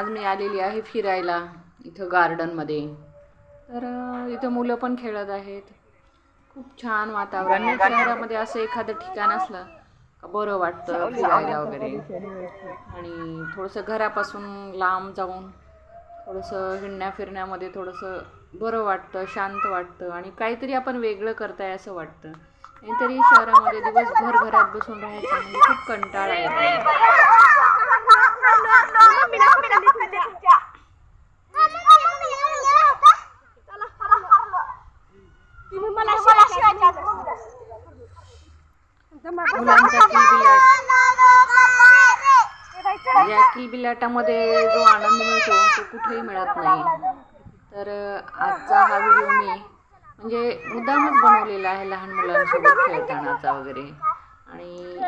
आज मी आलेली आहे फिरायला इथं गार्डनमध्ये तर इथं मुलं पण खेळत आहेत. खूप छान वातावरण शहरामध्ये असं एखादं ठिकाण असलं का बरं वाटतं फिरायला वगैरे. आणि थोडंसं घरापासून लांब जाऊन थोडंसं हिंडण्या फिरण्यामध्ये थोडंसं बरं वाटतं शांत वाटतं आणि काहीतरी आपण वेगळं करताय असं वाटतं. नाहीतरी शहरामध्ये दिवसभर घरात बसून राहायचं म्हणजे खूप कंटाळा येतो. किलबिलाट. या किलबिलाटामध्ये जो आनंद मिळतो तो कुठेही मिळत नाही. तर आजचा हा व्हिडिओ मी म्हणजे मुद्दामच बनवलेला आहे लहान मुलांसोबत खेळतानाचा वगैरे. आणि